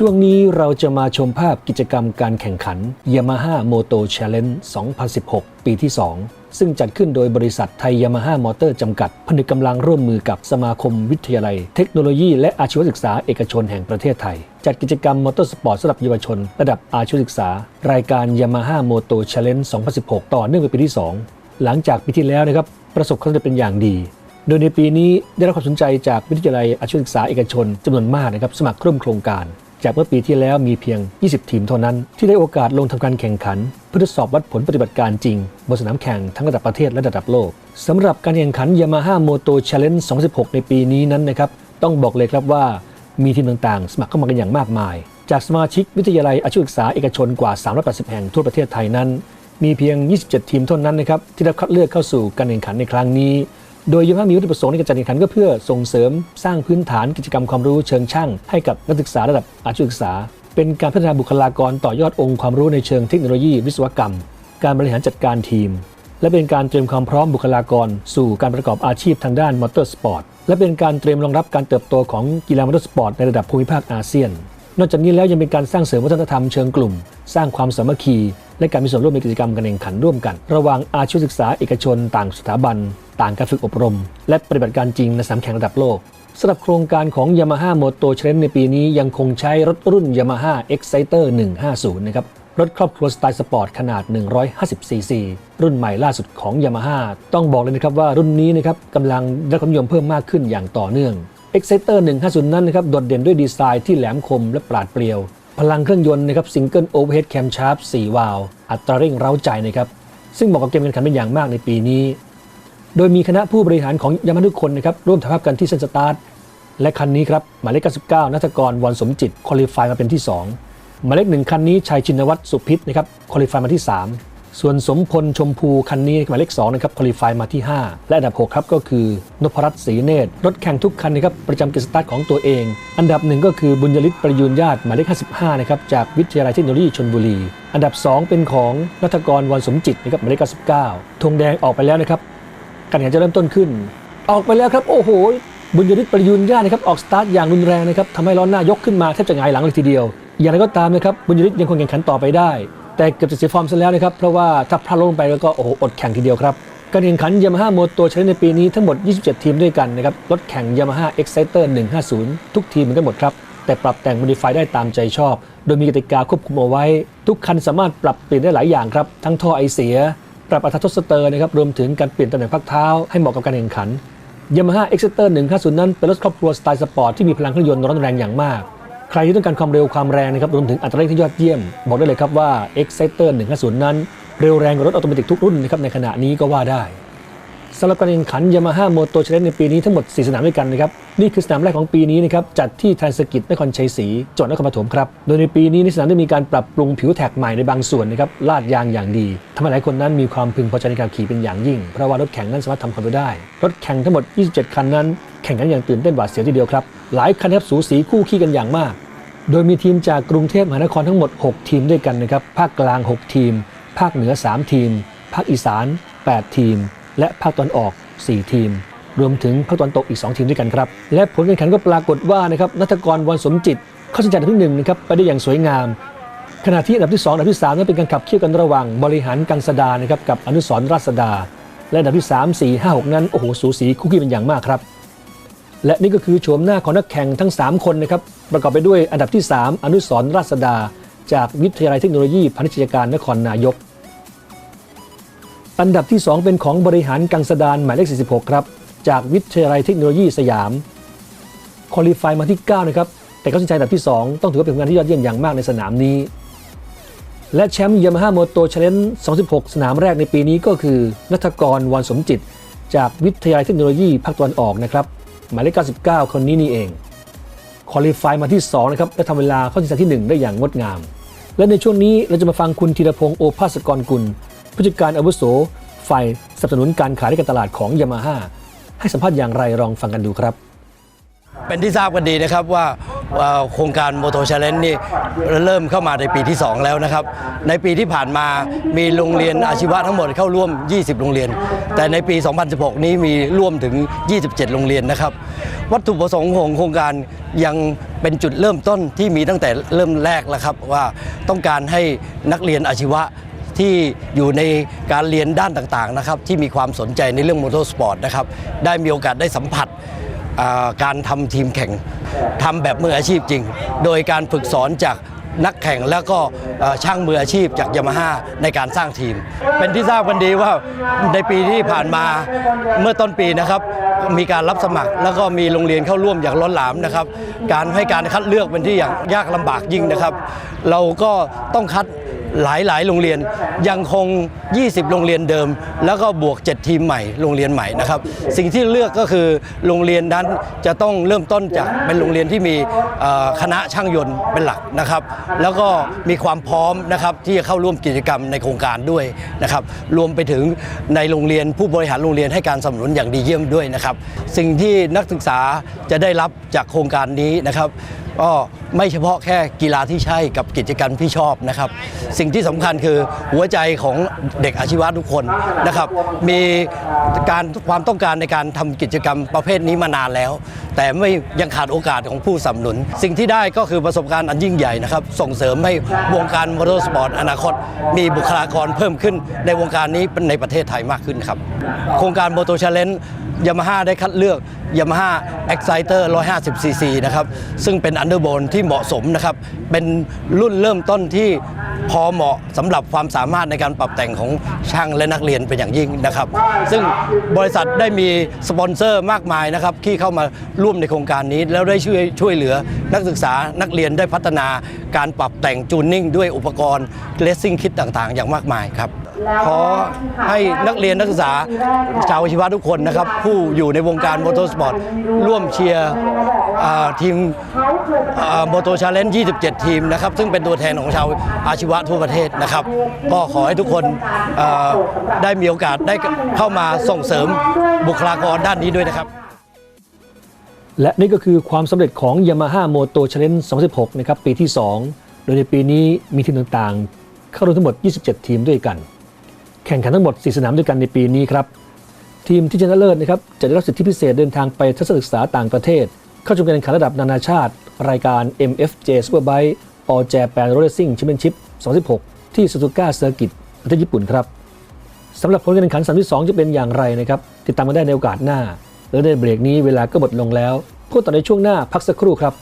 ช่วงนี้เราจะมาชมภาพกิจกรรมการแข่งขัน Yamaha Moto Challenge 2016 ปีที่ 2 ซึ่งจัดขึ้นโดยบริษัทไทยยามาฮ่ามอเตอร์จำกัด ผนึกกำลังร่วมมือกับสมาคมวิทยาลัย เทคโนโลยีและอาชีวศึกษาเอกชนแห่งประเทศไทย จัดกิจกรรมมอเตอร์สปอร์ตสำหรับเยาวชน ระดับอาชีวศึกษา รายการ Yamaha Moto Challenge 2016 ต่อเนื่องเป็นปีที่ 2 หลังจากปีที่แล้วนะครับประสบความสำเร็จเป็นอย่างดีโดยในปีนี้ได้รับความสนใจจากวิทยาลัยอาชีวศึกษาเอกชนจำนวนมากนะครับสมัครร่วมโครงการ จากเมื่อปีที่แล้วมีเพียง 20 ทีมเท่านั้น ที่ได้โอกาสลงทำการแข่งขัน เพื่อทดสอบวัดผลปฏิบัติการจริง บนสนามแข่งทั้งระดับประเทศและระดับโลกสำหรับการแข่งขัน Yamaha Moto Challenge 2016 ในปีนี้นั้นนะครับต้องบอกเลยครับว่ามีทีมต่างๆ สมัครเข้ามากันอย่างมากมาย จากสมาชิกวิทยาลัยอาชีวศึกษาเอกชนกว่า 380 แห่งทั่วประเทศไทยนั้น มีเพียง 27 ทีมเท่านั้นนะครับที่ได้คัดเลือกเข้าสู่การแข่งขันในครั้งนี้ โดยยามามีวัตถุประสงค์ในการจัดแข่งขันก็เพื่อส่งเสริมสร้างพื้นฐานกิจกรรมความรู้เชิงช่าง ให้กับนักศึกษาระดับอาชีวศึกษา เป็นการพัฒนาบุคลากรต่อยอดองค์ความรู้ในเชิงเทคโนโลยี วิศวกรรม การบริหารจัดการทีม และเป็นการเตรียมความพร้อมบุคลากร สู่การประกอบอาชีพทางด้านมอเตอร์สปอร์ตและเป็นการเตรียมรองรับการเติบโตของกีฬามอเตอร์สปอร์ตในระดับภูมิภาคอาเซียน นอกจากนี้แล้วยังเป็นการสร้างเสริมวัฒนธรรมเชิงกลุ่ม สร้างความสามัคคี และการมีส่วนร่วมในกิจกรรมการแข่งขันร่วมกัน ระหว่างอาชีวศึกษาเอกชน ต่างสถาบัน ต่างการฝึกอบรม และปฏิบัติการจริงในสนามแข่งระดับโลกสำหรับโครงการของ Yamaha Moto Challenge ในปีนี้ยังคงใช้รถรุ่น Yamaha Exciter 150 นะครับรถครอบครัวสไตล์สปอร์ตขนาด 150 ซีซี รุ่นใหม่ล่าสุดของ Yamaha ต้องบอกเลยนะครับว่ารุ่นนี้นะครับกำลังได้ความนิยมเพิ่มมากขึ้นอย่างต่อเนื่อง Exciter 150 นั้นนะครับโดดเด่นด้วยดีไซน์ที่แหลมคมและปราดเปรียว พลังเครื่องยนต์นะครับซิงเกิลโอเวอร์เฮดแคมชาร์ป4วาล์วอัตราเร่งเร้าใจนะครับซึ่งเหมาะกับเกมการแข่งขันเป็นอย่างมากในปีนี้ โดยมีคณะผู้บริหารของยามาทุกคนนะครับร่วมถ่ายภาพกันที่เซนสตาร์ทและคันนี้ครับหมายเลข 99 นัทกรวอนสมจิตคอลิฟายมาเป็นที่ 2 หมายเลขหนึ่งคันนี้ชัยชินวัตรสุพิษนะครับคอลิฟายมาที่ 3 ส่วนสมพลชมพูคันนี้หมายเลข2นะครับคุริฟายมาที่ 5 และอันดับ 6 ครับ ก็คือนพรัตน์ศรีเนตร รถแข่งทุกคันนะครับประจำกิจสตาร์ทของตัวเอง อันดับหนึ่งก็คือบุญยฤทธิ์ประยูนญาติหมายเลข 55 นะครับ จากวิทยาลัยเทคโนโลยีชลบุรี อันดับ 2 เป็นของนัทกรวอนสมจิตนะครับหมายเลข99ธงแดงออกไปแล้วนะครับการแข่งจะเริ่มต้นขึ้น ออกไปแล้วครับโอ้โหบุญยฤทธิ์ประยุนญาตินะครับออกสตาร์ทอย่างรุนแรงนะครับทำให้ล้อหน้ายกขึ้นมาแทบจะหงายหลังเลยทีเดียว อย่างไรก็ตามนะครับบุญยฤทธิ์ยังคงแข่งขันต่อไปได้ แต่เกือบจะเสียฟอร์มซะแล้วนะครับ เพราะว่าถ้าพลาดลงไปแล้วก็โอ้โหอดแข่งทีเดียวครับ การแข่งขันยามาฮ่าโมโตชในปีนี้ทั้งหมด 27 ทีมด้วยกันนะครับรถแข่งยามาฮ่า Exciter 150 ทุกทีมเหมือนกันหมดครับ แต่ปรับแต่ง modify ได้ตามใจชอบ โดยมีกติกาควบคุมเอาไว้ ทุกคันสามารถปรับเปลี่ยนได้หลายอย่างครับ ทั้งท่อไอเสีย ปรับอัตราทดสเตอร์นะครับรวมถึงการเปลี่ยนตำแหน่งพักเท้าให้เหมาะกับการแข่งขัน Yamaha Exciter 150 นั้นเป็นรถครอบครัวสไตล์สปอร์ตที่มีพลังเครื่องยนต์ร้อนแรงอย่างมาก ใครที่ต้องการความเร็วความแรงนะครับรวมถึงอัตราเร่งที่ยอดเยี่ยม บอกได้เลยครับว่า Exciter 150 นั้น เร็วแรงกว่ารถออโตเมติกทุกรุ่นนะครับในขณะนี้ก็ว่าได้ สำหรับการแข่งขันยามาฮ่าโมโตเชลในปีนี้ทั้งหมด 4 สนามด้วยกันนะครับ นี่คือสนามแรกของปีนี้นะครับ จัดที่ไทยสกิจนครชัยศรีจังหวัดนครปฐมครับ โดยในปีนี้ในสนามได้มีการปรับปรุงผิวแท็กใหม่ในบางส่วนนะครับ ลาดยางอย่างดีทำให้หลายคนนั้นมีความพึงพอใจในการขี่เป็นอย่างยิ่ง เพราะว่ารถแข่งนั้นสามารถทำความเร็วได้ รถแข่งทั้งหมด 27 คันนั้น แข่งกันอย่างตื่นเต้นหวาดเสียวทีเดียวครับ หลายคันครับสูสีคู่ขี้กันอย่างมาก โดยมีทีมจากกรุงเทพมหานครทั้งหมด 6 ทีมด้วยกันนะครับ ภาคกลาง 6 ทีม ภาคเหนือ 3 ทีม ภาคอีสาน 8 ทีม และภาคตะวันออก 4 ทีม รวมถึงภาคตะวันตกอีก 2 ทีมด้วยกันครับ และผลการแข่งขันก็ปรากฏว่านะครับนัทกรวันสมจิต เข้าชิงจัดอันดับที่1นะครับไปได้อย่างสวยงาม ขณะที่อันดับที่2อันดับที่3นั้นเป็นการขับเคี่ยวกันระหว่างบริหารกังสดานะครับกับอนุสรราษดาและอันดับที่ 3 4 5 6 นั้นโอ้โหสูสีคู่ขี้เป็นอย่างมากครับ และนี่ก็คือโฉมหน้าของนักแข่งทั้ง 3 คนนะครับประกอบไปด้วยอันดับที่ 3 อนุสรราษดาจากวิทยาลัยเทคโนโลยีพาณิชยการนครนายก อันดับที่ 2 เป็นของบริหารกังสดานหมายเลข 46 ครับ จากวิทยาลัยเทคโนโลยีสยามคอลี่ไฟมาที่ 9 นะครับ แต่ก็ชิงชัยอันดับที่ 2 ต้องถือว่าเป็นผลงานที่ยอดเยี่ยมอย่างมากในสนามนี้ และแชมป์ยามาฮ่าโมโตช l เลน26 สนามแรกในปีนี้ก็คือนัทกรวอนสมจิต จากวิทยาลัยเทคโนโลยีภาคตะวันออกนะครับหมายเลข 99 คนนี้นี่เองคอลี่ไฟมาที่ 2 นะครับ และทำเวลาเข้าชิงชัยที่ 1 ได้อย่างงดงาม และในช่วงนี้เราจะมาฟังคุณธีรพงศ์โอภาสกรกุล ผู้จัดการอาวุโสฝ่ายสนับสนุนการขายและการตลาดของยามาฮ่าให้สัมภาษณ์อย่างไรลองฟังกันดูครับ เป็นที่ทราบกันดีนะครับว่าโครงการ Moto Challenge นี่เริ่มเข้ามาในปีที่ 2 แล้วนะครับ ในปีที่ผ่านมามีโรงเรียนอาชีวะทั้งหมดเข้าร่วม 20 โรงเรียน แต่ในปี 2016 นี้มีร่วมถึง 27 โรงเรียนนะครับ วัตถุประสงค์ของโครงการยังเป็นจุดเริ่มต้นที่มีตั้งแต่เริ่มแรกแล้วครับว่าต้องการให้นักเรียนอาชีวะ ที่อยู่ในการเรียนด้านต่างๆนะครับที่มีความสนใจในเรื่องมอเตอร์สปอร์ตนะครับได้มีโอกาสได้สัมผัสการทำทีมแข่งทำแบบมืออาชีพจริง โดยการฝึกสอนจากนักแข่งแล้วก็ช่างมืออาชีพจากยามาฮ่าในการสร้างทีม เป็นที่ทราบกันดีว่าในปีที่ผ่านมาเมื่อต้นปีนะครับ มีการรับสมัครแล้วก็มีโรงเรียนเข้าร่วมอย่างล้นหลามนะครับ การให้การคัดเลือกเป็นที่อย่างยากลำบากยิ่งนะครับ เราก็ต้องคัดหลายๆ โรงเรียนยังคง 20 โรงเรียนเดิม แล้วก็บวก 7 ทีมใหม่โรงเรียนใหม่นะครับ สิ่งที่เลือกก็คือโรงเรียนนั้นจะต้องเริ่มต้นจากเป็นโรงเรียนที่มีคณะช่างยนต์เป็นหลักนะครับ แล้วก็มีความพร้อมนะครับที่จะเข้าร่วมกิจกรรมในโครงการด้วยนะครับ รวมไปถึงในโรงเรียนผู้บริหารโรงเรียนให้การสนับสนุนอย่างดีเยี่ยมด้วยนะครับ สิ่งที่นักศึกษาจะได้รับจากโครงการนี้นะครับ ก็ไม่เฉพาะแค่กีฬาที่ใช่กับกิจกรรมที่ชอบนะครับ สิ่งที่สำคัญคือหัวใจของเด็กอาชีวะทุกคนนะครับมีการความต้องการในการทำกิจกรรมประเภทนี้มานานแล้ว แต่ไม่ยังขาดโอกาสของผู้สนับสนุน สิ่งที่ได้ก็คือประสบการณ์อันยิ่งใหญ่นะครับ ส่งเสริมให้วงการมอเตอร์สปอร์ตอนาคต มีบุคลากรเพิ่มขึ้นในวงการนี้ในประเทศไทยมากขึ้นครับ โครงการโมโตชาเลนยามาฮ่าได้คัดเลือก Yamaha Exciter 150 cc นะครับ ซึ่งเป็นอันเดอร์โบนที่เหมาะสมนะครับ เป็นรุ่นเริ่มต้นที่พอเหมาะสำหรับความสามารถในการปรับแต่งของช่างและนักเรียนเป็นอย่างยิ่งนะครับ ซึ่งบริษัทได้มีสปอนเซอร์มากมายนะครับ ที่เข้ามาร่วมในโครงการนี้ แล้วได้ช่วยช่วยเหลือนักศึกษานักเรียนได้พัฒนาการปรับแต่งจูนนิ่งด้วยอุปกรณ์เลสซิ่งคิดต่างๆ อย่างมากมายครับ ขอให้นักเรียนนักศึกษาชาวอาชีวะทุกคนนะครับ ผู้อยู่ในวงการมอเตอร์สปอร์ตร่วมเชียร์อ่าทีมมอเตอร์ชาเลนจ์27 ทีมนะครับ ซึ่งเป็นตัวแทนของชาวอาชีวะทั่วประเทศนะครับ ก็ขอให้ทุกคนอ่าได้มีโอกาสได้เข้ามาส่งเสริมบุคลากรด้านนี้ด้วยนะครับและนี่ก็คือความสำเร็จของ Yamaha Moto Challenge 2016 นะครับ ปีที่ 2 โดยในปีนี้มีทีมต่างๆ เข้าร่วมทั้งหมด 27 ทีมด้วยกัน แข่งขันทั้งหมด 4 สนามด้วยกันในปีนี้ครับ ทีมที่ชนะเลิศนะครับจะได้รับสิทธิพิเศษเดินทางไปทัศนศึกษาต่างประเทศ เข้าชมการแข่งขันระดับนานาชาติ รายการ MFJ Superbike All Japan Racing Championship 2016 ที่ Suzuka Circuit ประเทศญี่ปุ่นครับสำหรับผลการแข่งขันสนามที่2จะเป็นอย่างไรนะครับติดตามกันได้ในโอกาสหน้าและในเบรกนี้เวลาก็หมดลงแล้วพบกันต่อในช่วงหน้าพักสักครู่ครับ